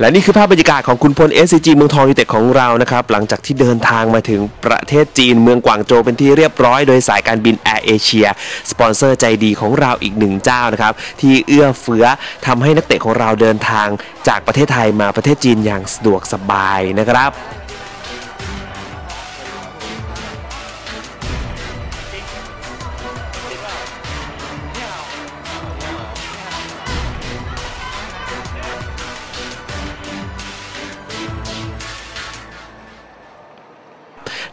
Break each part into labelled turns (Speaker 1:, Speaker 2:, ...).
Speaker 1: และนี่คือภาพบรรยากาศของคุณพล SCG เมืองทองยูเต็ดของเรานะครับ หลังจากที่เดินทางมาถึงประเทศจีนเมืองกวางโจวเป็นที่เรียบร้อยโดยสายการบินแอร์เอเชียสปอนเซอร์ใจดีของเราอีกหนึ่งเจ้านะครับ ที่เอื้อเฟื้อทำให้นักเตะของเราเดินทางจากประเทศไทยมาประเทศจีนอย่างสะดวกสบายนะครับ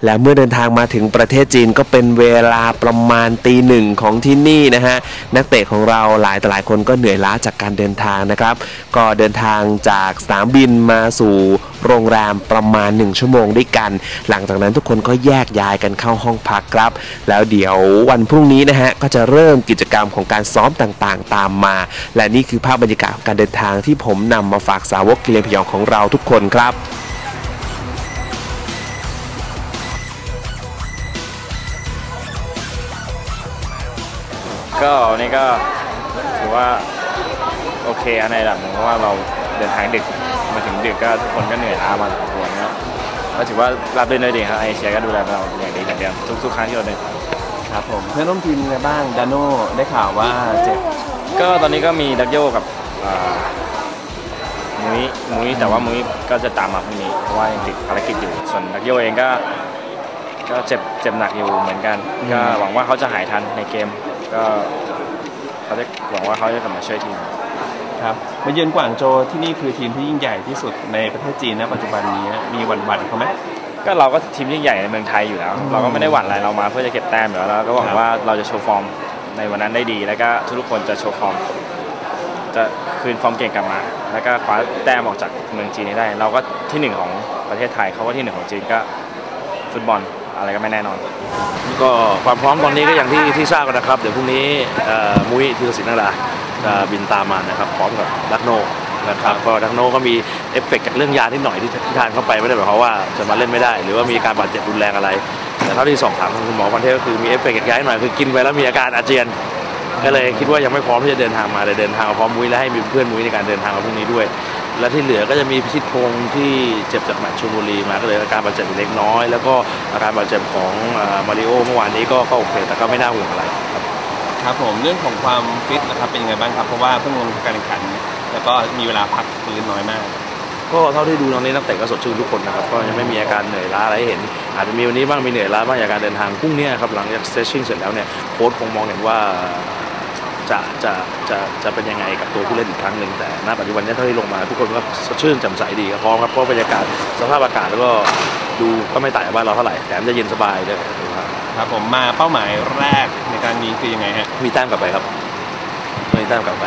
Speaker 1: และเมื่อเดินทางมาถึงประเทศจีนก็เป็นเวลาประมาณตีหนึ่งของที่นี่นะฮะนักเตะของเราหลายต่อหลายคนก็เหนื่อยล้าจากการเดินทางนะครับ ก็เดินทางจากสนามบินมาสู่โรงแรมประมาณ 1 ชั่วโมงด้วยกัน หลังจากนั้นทุกคนก็แยกย้ายกันเข้าห้องพักครับ แล้วเดี๋ยววันพรุ่งนี้นะฮะก็จะเริ่มกิจกรรมของการซ้อมต่างๆ ตามมา และนี่คือภาพบรรยากาศการเดินทางที่ผมนำมาฝากสาวกกิเลนพยองของเราทุกคนครับ
Speaker 2: ก็วันนี้ก็ถือว่าโอเคอะในระดับหนึ่งเพราะว่าเราเดินทางดึกมาถึงดึกก็ทุกคนก็เหนื่อยล้ามาพอสมควรนะครับก็ถือว่ารับรื่นด้วยดีครับไอเชียก็ดูแลเราอย่างดีเหมือนเดิมทุกๆครั้งที่เราเดิน
Speaker 1: ครับผมเพื่อนร่วมทีมเป็นไงบ้างดานโน่ได้ข่าวว่าเจ็บ
Speaker 2: ก็ตอนนี้ก็มีดักโยกับอ่ามุ้ยมุ้ยแต่ว่ามุ้ยก็จะตามมาพรุ่งนี้เพราะว่ายังติดภารกิจอยู่ส่วนดักโยเองก็ ก็เจ็บเจ็บหนักอยู่เหมือนกัน ก็หวังว่าเขาจะหายทันในเกม ก็เขาจะหวังว่าเขาจะกลับมาช่วยทีม
Speaker 1: ครับมาเยือนกวางโจวที่นี่คือทีมที่ยิ่งใหญ่ที่สุดในประเทศจีนนะปัจจุบันนี้มีวันวันๆเขาไหม
Speaker 2: ก็เราก็ทีมยิ่งใหญ่ในเมืองไทยอยู่แล้ว เราก็ไม่ได้หวั่นอะไรเรามาเพื่อจะเก็บแต้มอยู่แล้วแล้วก็หวัง
Speaker 1: ครับ
Speaker 2: ว่าเราจะโชว์ฟอร์มในวันนั้นได้ดี แล้วก็ทุกๆคนจะโชว์ฟอร์มจะคืนฟอร์มเก่งกลับมา แล้วก็คว้าแต้มออกจากเมืองจีนให้ได้ เราก็ที่หนึ่งของประเทศไทยเขาก็ที่หนึ่งของจีนก็ฟุตบอล อะไรก็ไม่แน่นอน
Speaker 3: ก็ความพร้อมตอนนี้ก็อย่างที่ที่ทราบกันนะครับ เดี๋ยวพรุ่งนี้มุ้ยธีรศิลป์นาราจะบินตามมานะครับพร้อมกับดักโนนะครับก็ดักโนก็มีเอฟเฟกต์จากเรื่องยาที่หน่อยที่ทานเข้าไปไม่ได้หมายความว่าจะมาเล่นไม่ได้ หรือว่ามีการบาดเจ็บรุนแรงอะไร แต่เท่าที่สอบถามทางคุณหมอพันเทพก็คือมีเอฟเฟกต์จากยาหน่อยคือกินไปแล้วมีอาการอาเจียนก็เลยคิดว่ายังไม่พร้อมที่จะเดินทางมาเลยเดินทางพร้อมมุ้ยและให้มีเพื่อนมุ้ยในการเดินทางมาพรุ่งนี้ด้วย และที่เหลือก็จะมีพิชิตพงษ์ที่เจ็บจากแมตช์ชลบุรีมาก็เลยอาการบาดเจ็บอยู่เล็กน้อย แล้วก็อาการบาดเจ็บของเอ่อมาริโอเมื่อวานนี้ก็ก็โอเคแต่ก็ไม่น่าห่วงอะไรครับ
Speaker 1: ครับผมเรื่องของความฟิตนะครับเป็นยังไงบ้างครับเพราะว่าเพิ่งลงการแข่งขัน แล้วก็มีเวลาพักฟื้นน้อยมาก
Speaker 3: ก็เท่าที่ดูตอนนี้นักเตะก็สดชื่นทุกคนนะครับก็ยังไม่มีอาการเหนื่อยล้าอะไรให้เห็น อาจจะมีวันนี้บ้างมีเหนื่อยล้าบ้างจากการเดินทางพรุ่งนี้ครับหลังจากเซสชิ่งเสร็จแล้วเนี่ยโค้ชคงมองเห็นว่า จะจะจะจะเป็นยังไงกับตัวผู้เล่นอีกครั้งหนึ่งแต่ณปัจจุบันเนี้เท่าที่ลงมา ทุกคนก็สดชื่นแจ่มใสดีครับพร้อมครับเพราะบรรยากาศสภาพอากาศแล้วก็ดูก็ไม่ต่างจากบ้านเราเท่าไหร่แถมจะเย็นสบายด้วยครับ
Speaker 1: ครับผมมาเป้าหมายแรกในการนี้คือยังไงฮะ
Speaker 3: มีแต้มกลับไปครับมีแต้มกลับไป